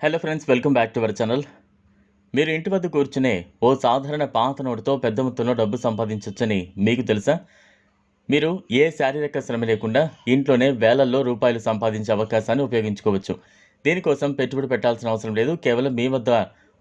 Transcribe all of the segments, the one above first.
Hello friends welcome back to our channel మీరు ఇంటి వద్ద కూర్చునే ఓ సాధారణ పాత నోటుతో పెద్ద మొత్తంలో డబ్బు సంపాదించవచ్చని మీకు తెలుసా? మీరు ఏ శారీరక శ్రమ లేకుండా ఇంట్లోనే వేలల్లో రూపాయలు సంపాదించే అవకాశాన్ని ఉపయోగించుకోవచ్చు. దీనికోసం పెట్టుబడి పెట్టాల్సిన అవసరం లేదు. కేవలం మీ వద్ద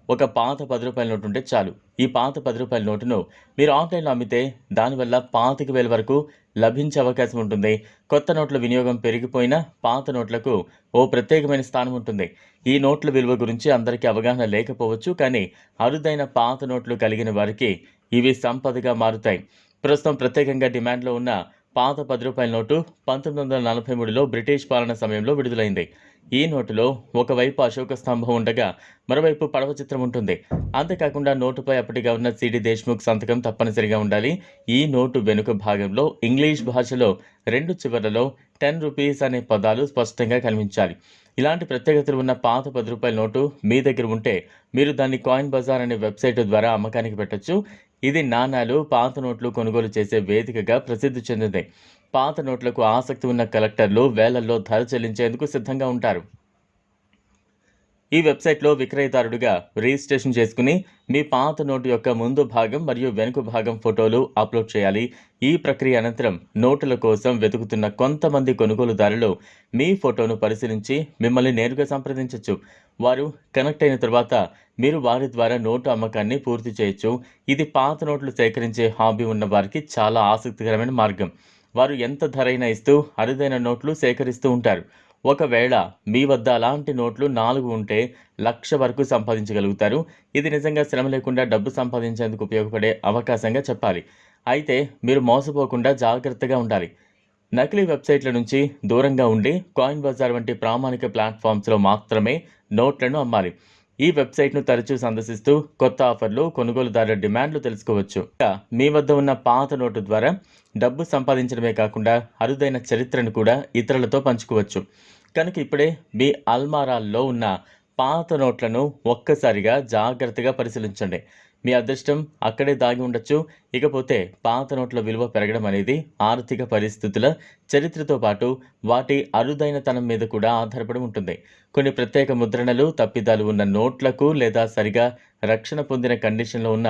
ఒక పాత పది రూపాయల నోటు ఉంటే చాలు. ఈ పాత పది రూపాయల నోటును మీరు ఆన్లైన్లో అమ్మితే దానివల్ల పాతిక వేల వరకు లభించే అవకాశం ఉంటుంది. కొత్త నోట్ల వినియోగం పెరిగిపోయినా పాత నోట్లకు ఓ ప్రత్యేకమైన స్థానం ఉంటుంది. ఈ నోట్ల విలువ గురించి అందరికీ అవగాహన లేకపోవచ్చు కానీ అరుదైన పాత నోట్లు కలిగిన వారికి ఇవి సంపదగా మారుతాయి. ప్రస్తుతం ప్రత్యేకంగా డిమాండ్లో ఉన్న పాత పది రూపాయల నోటు పంతొమ్మిది వందల నలభై మూడులో బ్రిటిష్ పాలన సమయంలో విడుదలైంది. ఈ నోటులో ఒకవైపు అశోక స్తంభం ఉండగా మరోవైపు పడవ చిత్రం ఉంటుంది. అంతేకాకుండా నోటుపై అప్పటి గవర్నర్ సిడి దేశ్ముఖ్ సంతకం తప్పనిసరిగా ఉండాలి. ఈ నోటు వెనుక భాగంలో ఇంగ్లీష్ భాషలో రెండు చివరలో టెన్ రూపీస్ అనే పదాలు స్పష్టంగా కనిపించాలి. ఇలాంటి ప్రత్యేకతలు ఉన్న పాత పది రూపాయల నోటు మీ దగ్గర ఉంటే మీరు దాన్ని కాయిన్ బజార్ అనే వెబ్సైట్ ద్వారా అమ్మకానికి పెట్టొచ్చు. ఇది నాణాలు పాత నోట్లు కొనుగోలు చేసే వేదికగా ప్రసిద్ధి చెందింది. పాత నోట్లకు ఆసక్తి ఉన్న కలెక్టర్లు వేలల్లో ధర చెల్లించేందుకు సిద్ధంగా ఉంటారు. ఈ వెబ్సైట్లో విక్రయదారుడిగా రిజిస్ట్రేషన్ చేసుకుని మీ పాత నోటు యొక్క ముందు భాగం మరియు వెనుక భాగం ఫోటోలు అప్లోడ్ చేయాలి. ఈ ప్రక్రియ అనంతరం నోటుల కోసం వెతుకుతున్న కొంతమంది కొనుగోలుదారులు మీ ఫోటోను పరిశీలించి మిమ్మల్ని నేరుగా సంప్రదించవచ్చు వారు కనెక్ట్ అయిన తర్వాత మీరు వారి ద్వారా నోటు అమ్మకాన్ని పూర్తి చేయొచ్చు. ఇది పాత నోట్లు సేకరించే హాబీ ఉన్న వారికి చాలా ఆసక్తికరమైన మార్గం. వారు ఎంత ధరైనా ఇస్తూ అరుదైన నోట్లు సేకరిస్తూ ఉంటారు. ఒకవేళ మీ వద్ద అలాంటి నోట్లు నాలుగు ఉంటే లక్ష వరకు సంపాదించగలుగుతారు. ఇది నిజంగా శ్రమ లేకుండా డబ్బు సంపాదించేందుకు ఉపయోగపడే అవకాశంగా చెప్పాలి. అయితే మీరు మోసపోకుండా జాగ్రత్తగా ఉండాలి. నకిలీ వెబ్సైట్ల నుంచి దూరంగా ఉండి కాయిన్ బజార్ వంటి ప్రామాణిక ప్లాట్ఫామ్స్లో మాత్రమే నోట్లను అమ్మాలి. ఈ వెబ్సైట్ను తరచూ సందర్శిస్తూ కొత్త ఆఫర్లు కొనుగోలుదారుల డిమాండ్లు తెలుసుకోవచ్చు. మీ వద్ద ఉన్న పాత నోటు ద్వారా డబ్బు సంపాదించడమే కాకుండా అరుదైన చరిత్రను కూడా ఇతరులతో పంచుకోవచ్చు. కనుక ఇప్పుడే మీ అల్మారాల్లో ఉన్న పాత నోట్లను ఒక్కసారిగా జాగ్రత్తగా పరిశీలించండి. మీ అదృష్టం అక్కడే దాగి ఉండొచ్చు. ఇకపోతే పాత నోట్ల విలువ పెరగడం అనేది ఆర్థిక పరిస్థితుల చరిత్రతో పాటు వాటి అరుదైనతనం మీద కూడా ఆధారపడి ఉంటుంది. కొన్ని ప్రత్యేక ముద్రణలు తప్పిదాలు ఉన్న నోట్లకు లేదా సరిగా రక్షణ పొందిన కండిషన్లో ఉన్న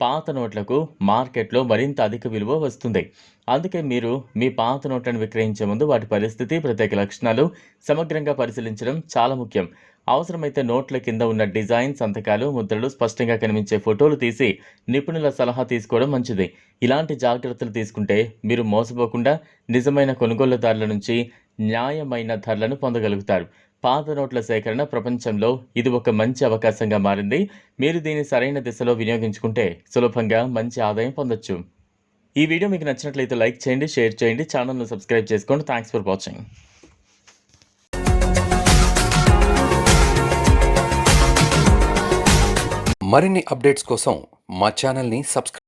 పాత నోట్లకు మార్కెట్లో మరింత అధిక విలువ వస్తుంది. అందుకే మీరు మీ పాత నోట్లను విక్రయించే ముందు వాటి పరిస్థితి ప్రత్యేక లక్షణాలు సమగ్రంగా పరిశీలించడం చాలా ముఖ్యం. అవసరమైతే నోట్ల కింద ఉన్న డిజైన్ సంతకాలు ముద్రలు స్పష్టంగా కనిపించే ఫోటోలు తీసి నిపుణుల సలహా తీసుకోవడం మంచిది. ఇలాంటి జాగ్రత్తలు తీసుకుంటే మీరు మోసపోకుండా నిజమైన కొనుగోలుదారుల నుంచి న్యాయమైన ధరలను పొందగలుగుతారు. పాత నోట్ల సేకరణ ప్రపంచంలో ఇది ఒక మంచి అవకాశంగా మారింది. మీరు దీన్ని సరైన దిశలో వినియోగించుకుంటే సులభంగా మంచి ఆదాయం పొందొచ్చు. ఈ వీడియో మీకు నచ్చినట్లయితే లైక్ చేయండి షేర్ చేయండి ఛానల్ను సబ్స్క్రైబ్ చేసుకోండి. థ్యాంక్స్ ఫర్ వాచింగ్ మరిన్ని అప్డేట్స్ కోసం మా ఛానల్ని సబ్స్క్రైబ్